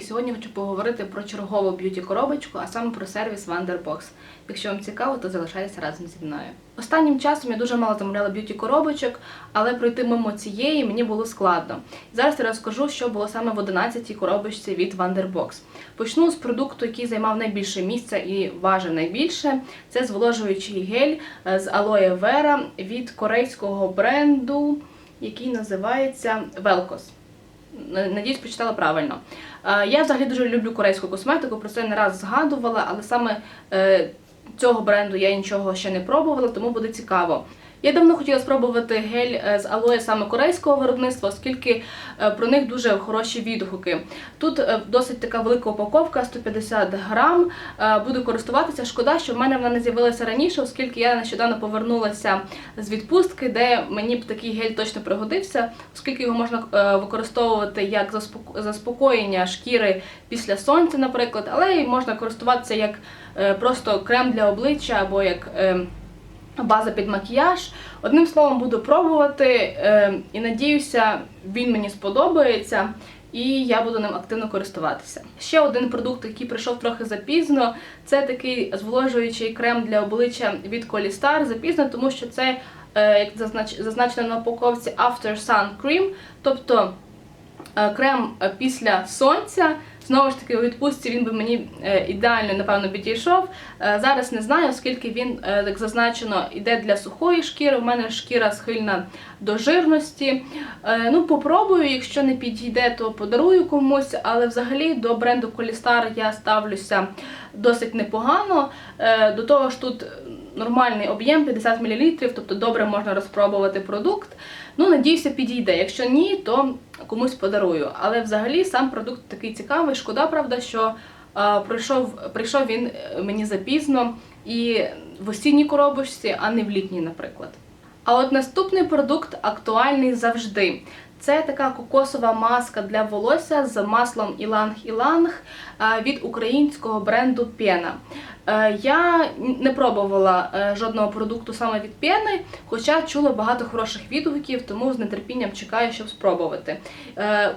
і сьогодні хочу поговорити про чергову б'юті коробочку, а саме про сервіс Wonderbox. Якщо вам цікаво, то залишайтеся разом зі мною. Останнім часом я дуже мало замовляла б'юті коробочок, але пройти мимо цієї мені було складно. Зараз я розкажу, що було саме в 11-й коробочці від Wonderbox. Почну з продукту, який займав найбільше місця і важив найбільше. Це зволожуючий гель е, з алоє Вера від корейського бренду, який називається Velcos. Надіюсь, прочитала правильно. Е, Я взагалі дуже люблю корейську косметику, про це не раз згадувала, але саме е, цього бренду я нічого ще не пробувала, тому буде цікаво. Я давно хотіла спробувати гель е, з алоє саме корейського виробництва, оскільки е, про них дуже хороші відгуки. Тут е, досить така велика упаковка, 150 грам. Буду користуватися. Шкода, що в мене вона не з'явилася раніше, оскільки я нещодавно повернулася з відпустки, де мені б такий гель точно пригодився, оскільки його можна використовувати як заспокоєння шкіри після сонця, наприклад, але й можна користуватися як просто крем для обличчя або як. База під макіяж. Одним словом, буду пробувати е, і надіюся, він мені сподобається. І я буду ним активно користуватися. Ще один продукт, який прийшов трохи запізно, це такий зволожуючий крем для обличчя від Colystar. Запізно, тому що це, е, як зазнач- зазначено на упаковці, After Sun Cream, тобто крем е, після сонця. Знову ж таки, у відпустці він би мені е, ідеально, напевно, підійшов. Е, Зараз не знаю, оскільки він, е, як зазначено, йде для сухої шкіри. У мене шкіра схильна до жирності. Е, Ну, попробую, якщо не підійде, то подарую комусь. Але взагалі до бренду Colystar я ставлюся досить непогано. Е, До того ж, тут нормальний об'єм 50 мл, тобто добре можна розпробувати продукт. Ну, надіюся, підійде. Якщо ні, то комусь подарую. Але взагалі сам продукт такий цікавий. Шкода, правда, що е, прийшов, прийшов він е, мені запізно і в осінній коробочці, а не в літній, наприклад. А от наступний продукт актуальний завжди. Це така кокосова маска для волосся з маслом іланг-іланг е, від українського бренду Пена. Е, Я не пробувала е, жодного продукту саме від пени, хоча чула багато хороших відгуків, тому з нетерпінням чекаю, щоб спробувати.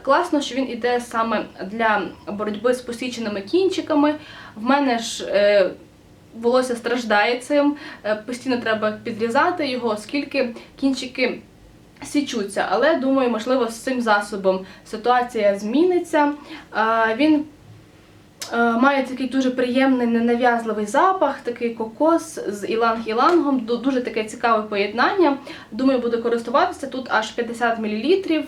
Класно, що він іде саме для боротьби з посіченими кінчиками. В мене ж волосся страждає цим, постійно треба підрізати його, оскільки кінчики січуться. Але думаю, можливо, з цим засобом ситуація зміниться. Е, Він е, має такий дуже приємний ненав'язливий запах, такий кокос з іланг-ілангом. Дуже таке цікаве поєднання. Думаю, буду користуватися. Тут аж 50 мл,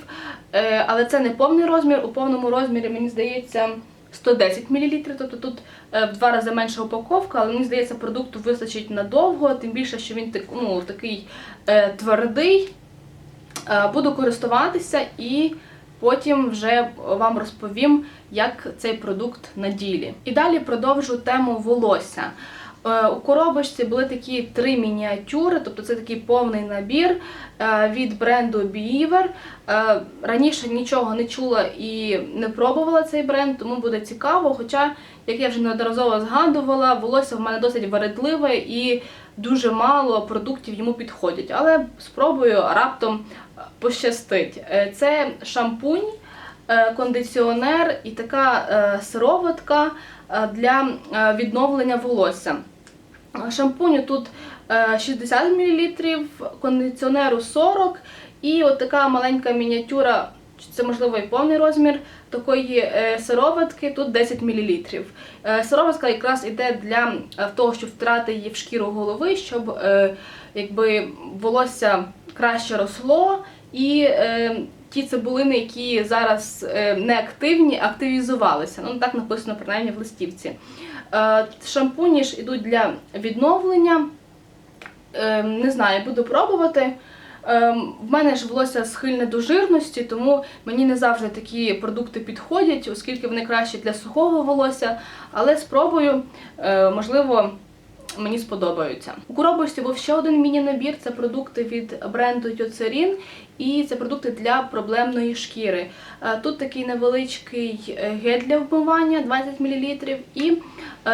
але це не повний розмір. У повному розмірі, мені здається, 110 мл, тобто тут е, в два рази менша упаковка, але мені здається, продукту вистачить надовго, тим більше, що він ну, такий е, твердий. Е, Буду користуватися і потім вже вам розповім, як цей продукт на ділі. І далі продовжу тему волосся. Е, У коробочці були такі три мініатюри, тобто це такий повний набір е, від бренду Beaver. Раніше нічого не чула і не пробувала цей бренд, тому буде цікаво. Хоча, як я вже неодноразово згадувала, волосся в мене досить вередливе і дуже мало продуктів йому підходять. Але спробую раптом пощастить. Е, Це шампунь, е, кондиціонер і така е, сироватка е, для е, відновлення волосся. Е, Шампуню тут е, 60 мл, кондиціонеру 40 і от така маленька мініатюра, це можливо і повний розмір такої е, сироватки, тут 10 мл. Е, Сироватка якраз іде для е, того, щоб втирати її в шкіру голови, щоб якби волосся краще росло і ті цибулини, які зараз не активні, активізувалися. Ну, так написано принаймні в листівці. Шампуні ж ідуть для відновлення. Не знаю, буду пробувати. Ем, В мене ж волосся схильне до жирності, тому мені не завжди такі продукти підходять, оскільки вони краще для сухого волосся. Але спробую, е, можливо, мені сподобаються. У коробочці був ще один міні-набір. Це продукти від бренду Eucerin і це продукти для проблемної шкіри. Е, Тут такий невеличкий е, гель для вмивання 20 мл і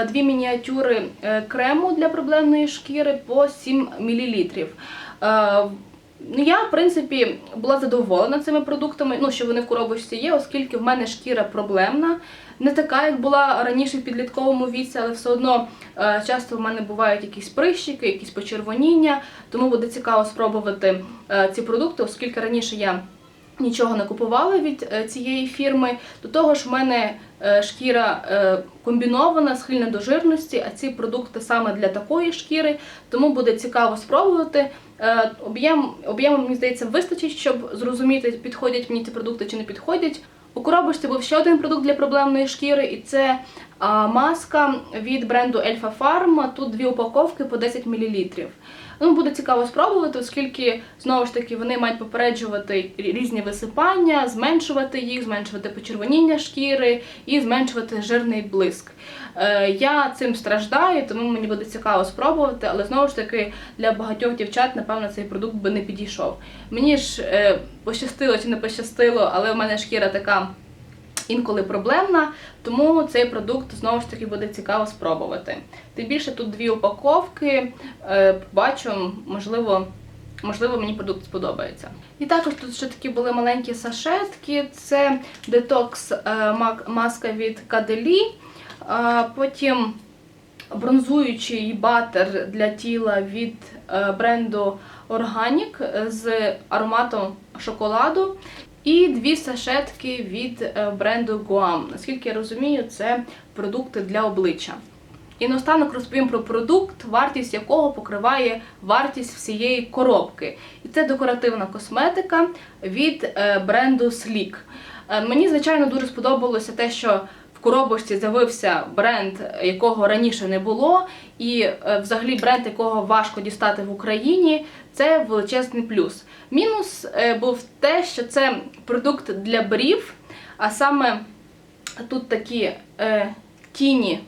дві мініатюри крему для проблемної шкіри по 7 мл. Ну, я, в принципі, була задоволена цими продуктами, ну, що вони в коробочці є, оскільки в мене шкіра проблемна. Не така, як була раніше в підлітковому віці, але все одно е, часто в мене бувають якісь прищики, якісь почервоніння. Тому буде цікаво спробувати е, ці продукти, оскільки раніше я нічого не купувала від е, цієї фірми. До того ж, в мене е, шкіра е, комбінована, схильна до жирності, а ці продукти саме для такої шкіри, тому буде цікаво спробувати. Е, Об'єм об'єму, мені здається, вистачить, щоб зрозуміти, підходять мені ці продукти чи не підходять. У коробочці був ще один продукт для проблемної шкіри, і це маска від бренду Elfa Farm. Тут дві упаковки по 10 мл. Ну, буде цікаво спробувати, оскільки знову ж таки вони мають попереджувати різні висипання, зменшувати їх, зменшувати почервоніння шкіри і зменшувати жирний блиск. Е, я цим страждаю, тому мені буде цікаво спробувати, але знову ж таки для багатьох дівчат, напевно, цей продукт би не підійшов. Мені ж е, пощастило чи не пощастило, але в мене шкіра така інколи проблемна, тому цей продукт знову ж таки буде цікаво спробувати. Тим більше тут дві упаковки, е, бачу, можливо. Можливо, мені продукт сподобається. І також тут ще такі були маленькі сашетки. Це детокс е, маска від Каделі. Потім бронзуючий батер для тіла від е, бренду Organic з ароматом шоколаду. І дві сашетки від е, бренду Guam. Наскільки я розумію, це продукти для обличчя. І наостанок розповім про продукт, вартість якого покриває вартість всієї коробки. І це декоративна косметика від е, бренду Sleek. Е, Мені, звичайно, дуже сподобалося те, що в коробочці з'явився бренд, якого раніше не було, і взагалі бренд, якого важко дістати в Україні. Це величезний плюс. Мінус е, був те, що це продукт для брів, а саме тут такі е, тіні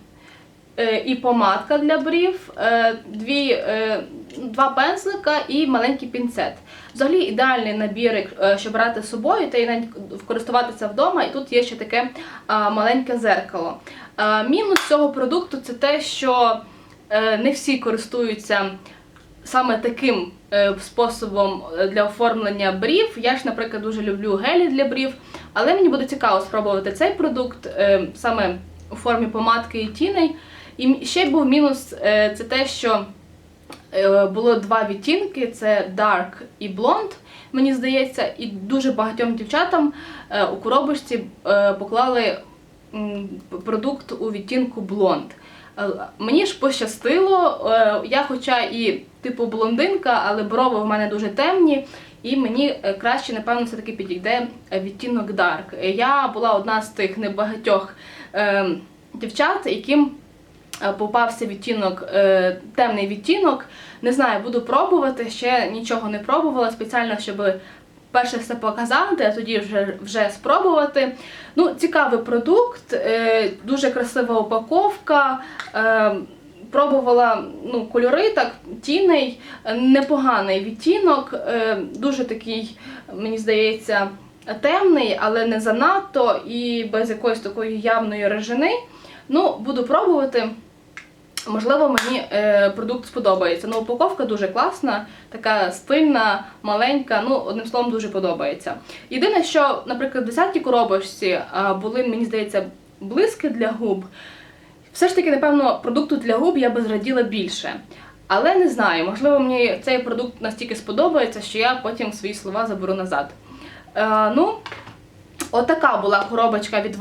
е, і помадка для брів, е, дві, е, два пензлика і маленький пінцет. Взагалі ідеальний набір, е, щоб брати з собою та й навіть користуватися вдома. І тут є ще таке а, маленьке зеркало. А, мінус цього продукту це те, що е, не всі користуються саме таким е, способом е, для оформлення брів. Я ж, наприклад, дуже люблю гелі для брів, але мені буде цікаво спробувати цей продукт е, саме у формі помадки і тіней. І ще був мінус це те, що було два відтінки: це Dark і Blonde, мені здається, і дуже багатьом дівчатам у коробочці поклали продукт у відтінку Blonde. Е, Мені ж пощастило, я хоча і типу блондинка, але брови в мене дуже темні, і мені е, краще, напевно, все-таки підійде е, відтінок Dark. Е, Я була одна з тих небагатьох е, дівчат, яким попався відтінок, е, темний відтінок. Не знаю, буду пробувати, ще нічого не пробувала спеціально, щоб перше все показати, а тоді вже, вже спробувати. Ну, цікавий продукт, е, дуже красива упаковка. Е, Пробувала ну, кольори, так, тіней, непоганий відтінок, е, дуже такий, мені здається, темний, але не занадто і без якоїсь такої явної режини. Ну, буду пробувати. Можливо, мені е, продукт сподобається. Ну, упаковка дуже класна, така стильна, маленька. Ну, одним словом, дуже подобається. Єдине, що, наприклад, в 10-й коробочці були, мені здається, блиски для губ. Все ж таки, напевно, продукту для губ я би зраділа більше. Але не знаю, можливо, мені цей продукт настільки сподобається, що я потім свої слова заберу назад. Е, ну, Отака була коробочка від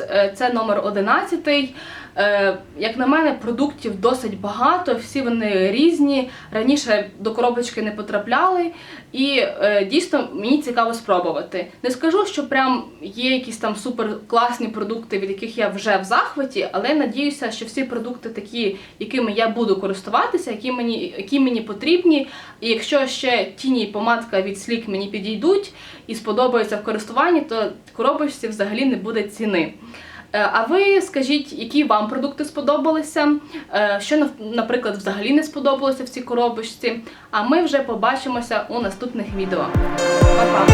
е, це номер 11. Е, Як на мене, продуктів досить багато, всі вони різні. Раніше до коробочки не потрапляли, і е, дійсно мені цікаво спробувати. Не скажу, що прям є якісь там супер класні продукти, від яких я вже в захваті, але надіюся, що всі продукти такі, якими я буду користуватися, які мені, які мені потрібні. І якщо ще тіні і помадка від Sleek мені підійдуть і сподобаються в користуванні, то коробочці взагалі не буде ціни. Е, А ви скажіть, які вам продукти сподобалися, е, що наприклад взагалі не сподобалося в цій коробочці. А ми вже побачимося у наступних відео. Па-па!